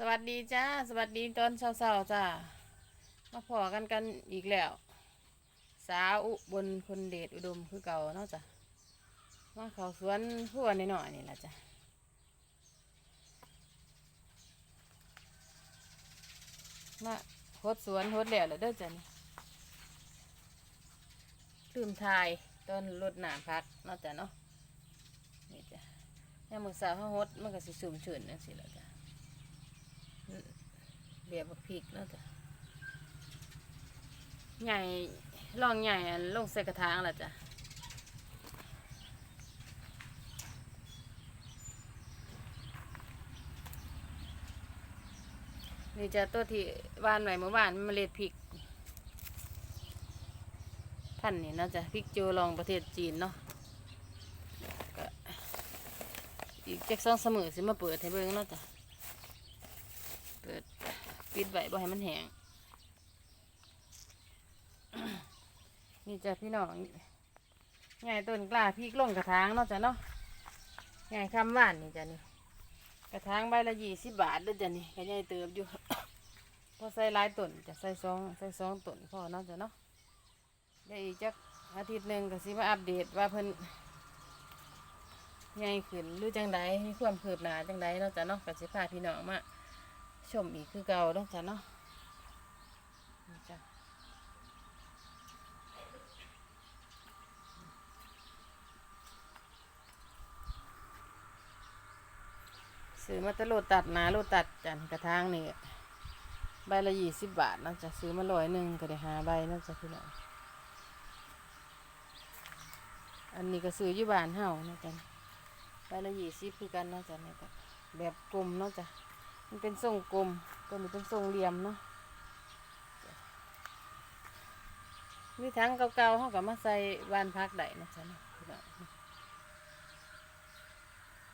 สวัสดีจ้าสวัสดีตอนเช้าๆจ้ามาพอกันกันอีกแล้ว สาวอุบลคนเดชอุดมคือเก่าเนาะจ้ะมาเขาสวนพัวหน่อยๆนี่แหละจ้ะมาโฮดสวนโฮดแล้วเลยเด้อจ้ะนี่ลืมทายตอนรดหนาพักเนาะจ้ะเนาะนี่จ้ะยามมือสาวเขาโฮดมันก็สิสุ่มชื่นนั่นสิแหละจ้ะ เบียบบักพริกเนาะจ้ะใหญ่ลองใหญ่ลงใส่กระถางละจ้ะนี่จะตัวที่วานไว้เมื่อวานเมล็ดพริกพันนี่นาะจ้ะพริกโจลองประเทศจีนเนาะก็อีกจักสองเสมอสิมาเปิดให้เบิ่งเนาะจ้ะ ปิดไว้บ่ให้มันแห้งนี่จ้ะพี่น้องง่ายต้นกล้าพริกลงกระถางเนาะจ้ะเนาะง่ายคำว่านนี่จ้ะนี่กระถางใบละยี่สิบบาทเด้อจ้ะนี่ก็ใหญ่เติบอยู่พอใส่หลายต้นจะใส่สองใส่สองต้นพอเนาะจ้ะเนาะได้อีกจักอาทิตย์หนึ่งก็สิมาอัปเดตว่าเพิ่นใหญ่ขึ้นหรือจังใดมีความคืบหน้าจังใดเนาะจ้ะเนาะก็สิพาพี่น้องมา ชมอีกคือเก่าเนาะจ้ะเนาะนี่จ้ะซื้อมาแตโลตัดหนาโลตัดจันกระทางนี่ใบละยี่สิบบาทนาะจะซื้อมาร้อยหนึ่งก็ได้หาใบนาะจะพี่น้องอันนี้ก็ซื้ออยู่บ้านเฮานะจ้ะใบละยี่สิบคือกันนาะจ้ะนี่ก็แบบกลมนาะจ้ะ มันเป็นทรงกลม ตัวนี้เป็นทรงเหลี่ยมเนาะมีทั้งเก่าๆเขาก็มาใส่วานพักได้นะจ๊ะเนาะ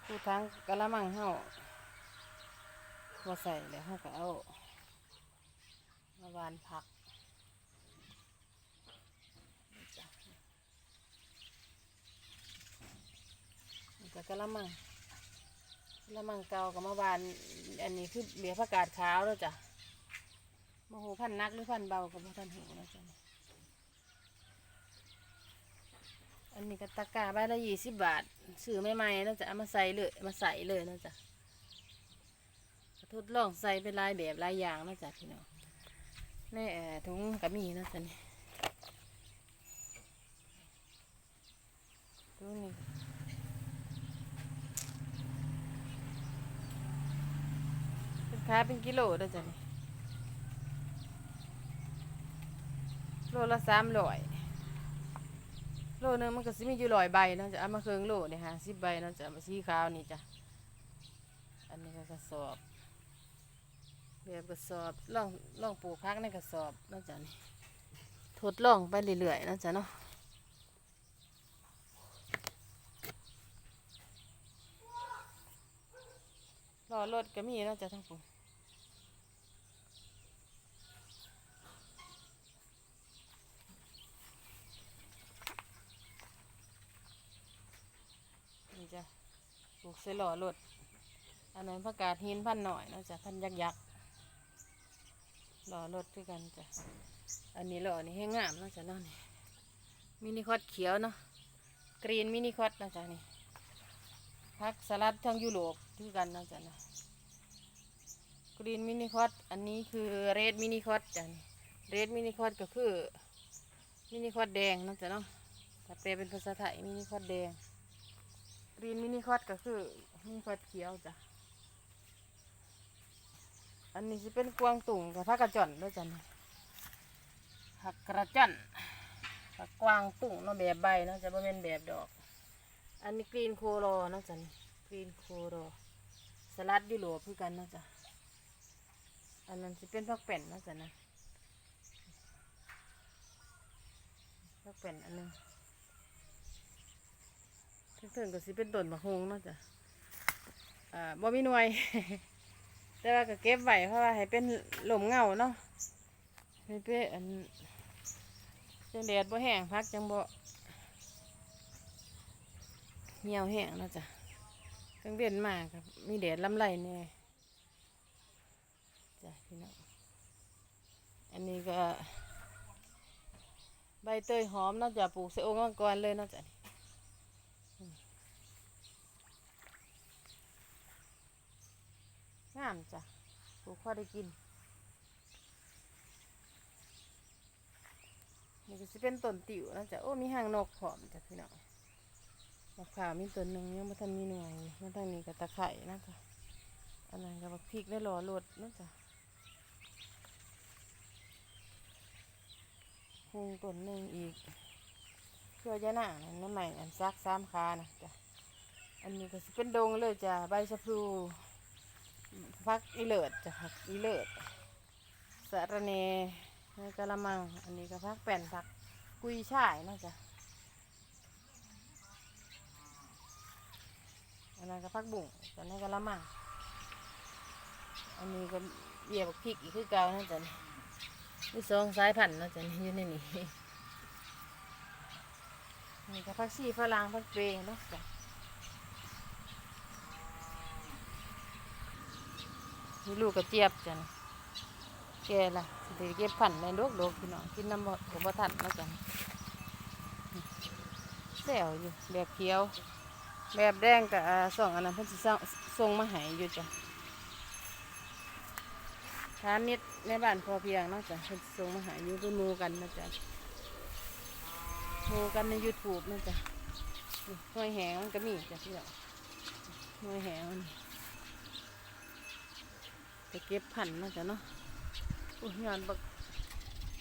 ผู้ทั้งกะละมังเขาว่าใส่แล้วเขาก็เอามาวานพักนี่จ้ะก็กะละมัง ล้วมังเกากับมาวานอันนี้คือเบียร์ผักกาดขาวแล้วจ้ะมโหพันนักหรือพันเบากับพ่ท่านหูแล้วจ้ะอันนี้ก็ตะกร้าใบละยี่สิบบาทซื้อใหม่ๆแล้วจะเอามาใส่เลยมาใส่เลยนะจ๊ะทดลองใส่เป็นลายแบบลายอย่างนะจ๊ะพี่น้องในเอ่ถุงกระมีนะจ๊ะนี่ถุงนี้ เป็นขายเป็นกิโลเด้อจ้ะนี่โลละสามร้อยโลหนึงมันก็สิมีอยู่ร้อยใบเนาะจะเอามาเคืองโลเนี่ยฮะสิบใบเนาะจะมาสีขาวนี่จ้ะอันนี้ก็กระสอบแบบกระสอบลองลองปลูกพักในกระสอบเนาะจ้ะนี่ทดลองไปเรื่อยๆเนาะจ้ะเนาะรอรถก็มีเนาะจ้ะทั้งผมนี่จ้ะ ปลูกเสหล่อรถอันนั้นผักกาดหินพันหน่อยเนาะจ้ะพันยักยักหล่อรถด้วยกันจ้ะอันนี้หล่อนี่ให้งามเนาะจ้ะนาะนี่มินิคอตเขียวเนาะกรีนมินิคอตเนาะจ้ะนี่พักสลัดทั้งยุโรปด้วยกันเนาะจ้ะนะกรีนมินิคอตอันนี้คือเรดมินิคอตจ้ะนี่เรดมินิคอตก็คือมินิคอตแดงเนาะจ้ะเนาะถ้าแปลเป็นภาษาไทยมินิคอตแดง รีนมินิคอตก็คือมินิคอตเขียวจ้ะ อันนี้จะเป็นกวางตุ่งกับผักกระจอนด้วยจ้ะนี่ผักกระจอนผักกวางตุ่งเนาะแบบใบเนาะจะไม่เป็นแบบดอก อันนี้กรีนโคโรเนาะจ้ะนี่กรีนโคโรสลัดยุโรปคือกันเนาะจ้ะ อันนั้นจะเป็นผักเป็นเนาะจ้ะนะผักเป็นอันหนึง ถึงๆก็สิเป็นต้นมะฮงเนาะจ้ะอ่าบ่มีหน่วย แต่ว่าก็เก็บไว้เพราะว่าให้เป็นลมเงาเนาะให้เป็นอันจังแดดบ่แห้งพักจังบ่เหี่ยวแห้งเนาะจ้ะกังเด่นมากครับมีแดดลำไรแน่พี่น้องอันนี้ก็ใบเตยหอมเนอกจากปลูกใส่โอ่งมังกรเลยเนอกจากอืมงามจ้ะปลูกพอได้กินนี่ก็จะเป็นต้นติ๋วนะจ๊ะโอ้มีหางนกพร้อมจ้ะพี่น้องมะพร้าวมีต้นหนึ่งยังไม่ทันมีหน่วยมันทางนี้ก็ตะไคร่นะจ๊ะอันนั้นก็บักพริกได้รอรดนะจ๊ะหุงต้นหนึ่งอีกเพื่อยะหนางนั่นใหม่อันซักสามคานะจ๊ะอันนี้ก็จะเป็นดงเลยจ้ะใบชะพลู ฟักอีเลิศจ้ะผักอีเลิศสะรเนในกะละมัง อันนี้ก็พักแป่นพักกุยช่ายนาะจ้ะอันนั้นก็พักบุ่งแต่ในกะละมัง อันนี้ก็เบียบพริกอีกคือเก่านะจ้ะนี่สองสายพันธุ์นะจ้ะนี่อยู่ในนี้นนี้ก็พักซี่ฝรั่งพักเปรย์เนาะจ้ะ มีลูกกระเจี๊ยบจ้ะนี่แกล่ะสิเก็บพันในโลกโลกพี่น้องกินน้ำบ่กับบ่ทันแล้วกันแซวอยู่แบบเขียว แบบแดงกับอ่าสองอันนั้นเพิ่นสิส่งส่งมาให้อยู่จ้ะทานนิดในบ้านพอเพียงนะจ้ะเพิ่นส่งมาให้อยู่เป็นมูกันนะจ๊ะมูกันใน YouTube นะจ๊ะหน่วยแหงมันก็มีจ้ะพี่น้องหน่วยแหงมัน ไปเก็บพันธุ์เนาจ้ะเนาะอุ้ยงานบัก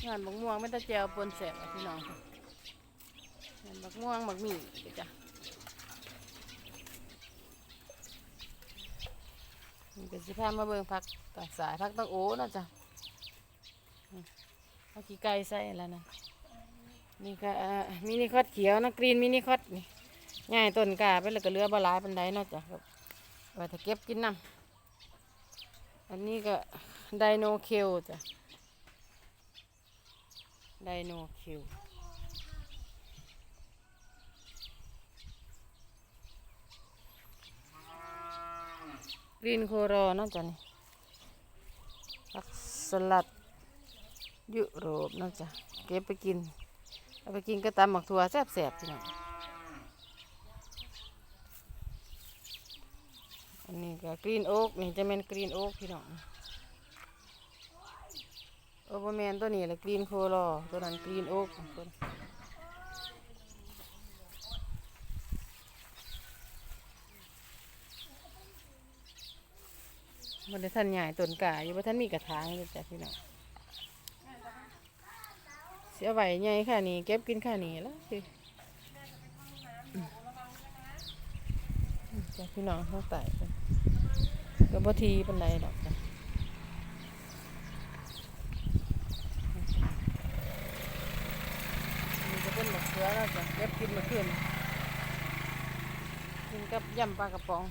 งานบักม่วงไม่ตะแจวปนแสบพี่น้องงานบักม่วงบักหมี่เดี๋ยวจ้ะนี่เป็นสิพามาเบิ่งพักตากสายพักตั้งโอ้นาะจ้ะเอาขี้ไก่ใส่แล้วนะนี่ก็มินิคอตเขียวนะกรีนมินิคอตนี่ง่ายต้นกาไปแล้วก็เลือบลายปันไดเนาะจ้ะครับไว้ถ้าเก็บกินน้ำ อันนี้ก็ไดโนคิวจ้ะไดโนคิวกรีนโคโรนาะจ้ะนี่ผักสลัดยุโรปนาะจ้ะเก็บไปกิน เอาไปกินก็ตำหมักถั่วแซ่บๆพี่น้อง อันนี้ก็กรีนโอ๊กนี่จะเป็นกรีนโอ๊กพี่น้องโอเปอร์แมนตัวนี้แหละกรีนโคลอตัวนั้นกรีนโอ๊กตัวนั้นมันได้ท่านใหญ่ต้นกาอยู่ว่าท่านมีกระถางอยู่จ้ะพี่น้องเสียไหวใหญ่ค่ะนี่เก็บกินค่ะนี่แล้วคือจ้ะพี่น้องเขาไต่ ก็บ่ทีเป็นไรดอกจ้ะนี่จะเป็นมะเขือแล้วจ้ะเก็บกินมาขึ้นกินกับยำปลากระป๋อง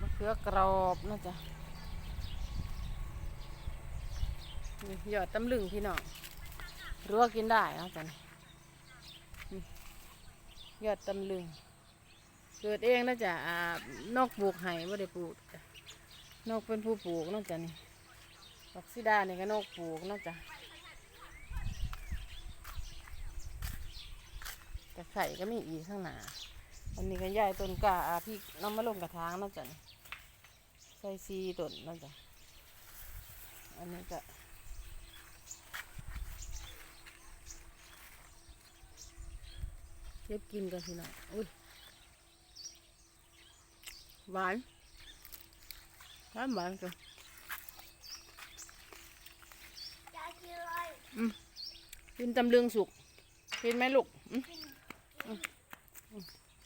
มะเขือกรอบนะจ๊ะนี่ยอดตำลึงพี่น้องรัวกินได้นะจ๊ะนี่นี่ยอดตำลึง เกิดเองนะจ๊ะอ่านกปลูกไห้ไม่ได้ปลูกจ้ะ นกเป็นผู้ปลูกนะจ๊ะนี่ดอกซิดานี่ก็นกปลูกนะจ๊ะแต่ไข่ก็มีอีกข้างหน้าอันนี้ก็ย้ายต้นกล้าพี่น้องมาลงกระถางนาะจ้ะนี่ใส่ซีต้นนาะจ้ะอันนี้ก็เก็บกินกันพี่น้องอุ้ยหวาน หวานหวานจ้ะยายกินอะไรกินตำลึงสุกกินไหมลูกอืม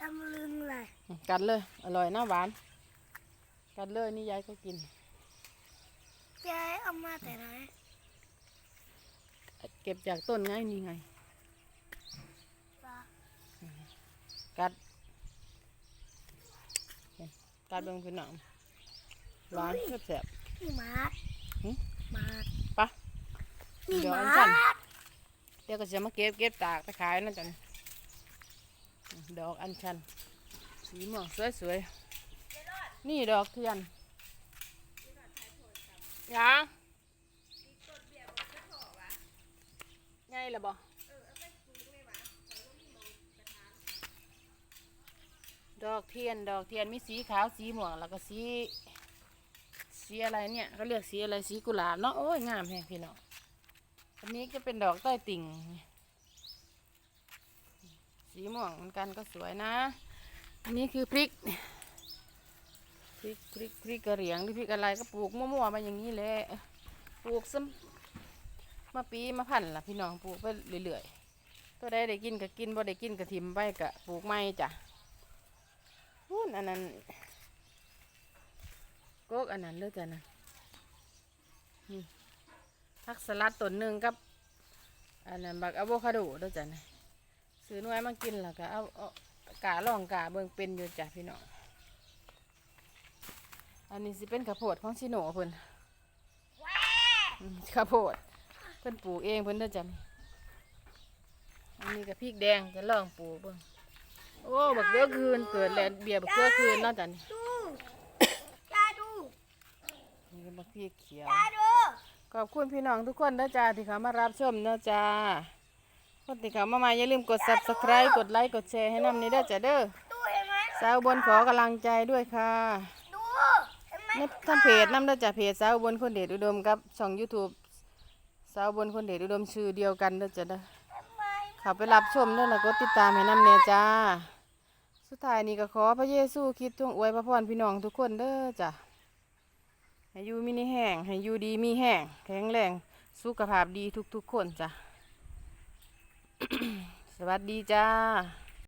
ตำลึงเลยกัดเลย อร่อยนะหวาน กัดเลยนี่ยายก็กินยายเอามาแต่ไหนเก็บจากต้นไงนี่ไงปลากัด กัดเบิ่งพี่น้อง ร้านแซ่บนี่มาร์มาร์ปะนี่ดี๋อันมานร์เดี๋ยวก็จะมาเก็บเก็บตากไปขายนั่นจันดอกอันชันสีหม่วงสวยๆนี่ดอกเทียนยังไงล่ะบอดอกเทียนดอกเทียนมีสีขาวสีหม่วงแล้วก็สี สีอะไรเนี่ยเขาเรียกสีอะไรสีกุหลาบเนาะโอ้ยงามแฮงพี่น้องอันนี้ก็เป็นดอกใต้ติ่ง สีม่วงเหมือนกันก็สวยนะ อันนี้คือพริกพริกพริกพริกกระเหรียงหรือพริกอะไรก็ปลูกมั่วๆมาอย่างนี้แหละปลูกซ้ำมาปีมาพันล่ะพี่น้องปลูกไปเรื่อยๆตัวใดได้กินก็กินบ่ได้กินก็ทิมไปก็ปลูกไม่จ้ะพูนอันนั้น กกอันนั้นเด้อจ้ะนะนี่ผักสลัดต้นหนึ่งกับอันนั้นบักอะโวคาโดเด้อจ้ะนะซื้อน่วยมากินแล้วก็เอากาลองกาเบิ่งเป็นอยู่จ้ะพี่น้องอันนี้สิเป็นข้าวโพดของชิโน่เพิ่นข้าวโพดเพิ่นปลูกเองเพิ่นเด้อจ้ะนี่อันนี้ก็พริกแดงจะลองปลูกเบิ่งโอ้บักเกือคืนเกิดแล้วเบียร์บักเกือคืนเนาะจ้ะนี่ ดูตาดู นี่ก็บัก พริกเขียวตาดูขอบคุณพี่น้องทุกคนนะจ้าที่เขามารับชมนะจ้าคนที่เขามาใหม่อย่าลืมกด subscribe กดไลค์กดแชร์ให้นำนี้ได้อจ้ะเด้อดูเห็นไหมสาวอุบนขอกำลังใจด้วยค่ะดูเห็นไหมในทางเพจน้ำได้จากเพจสาวอุบนคนเดชอุดมกับช่อง YouTube สาวอุบนคนเดชอุดมชื่อเดียวกันเด้อจ้ะเด้อเห็นไหมเขาไปรับชมเด้อแล้วก็ติดตามให้น้ำเนี่ยจ้า สุดท้ายนี้ก็ขอพระเยซูคริดจงอวยพระพรพี่น้องทุกคนเด้อจ้ะ ให้อยู่มินิแห้งให้อยู่ดีมีแห้งแข็งแรงสุขภาพดีทุกๆคนจ้ะ สวัสดีจ้า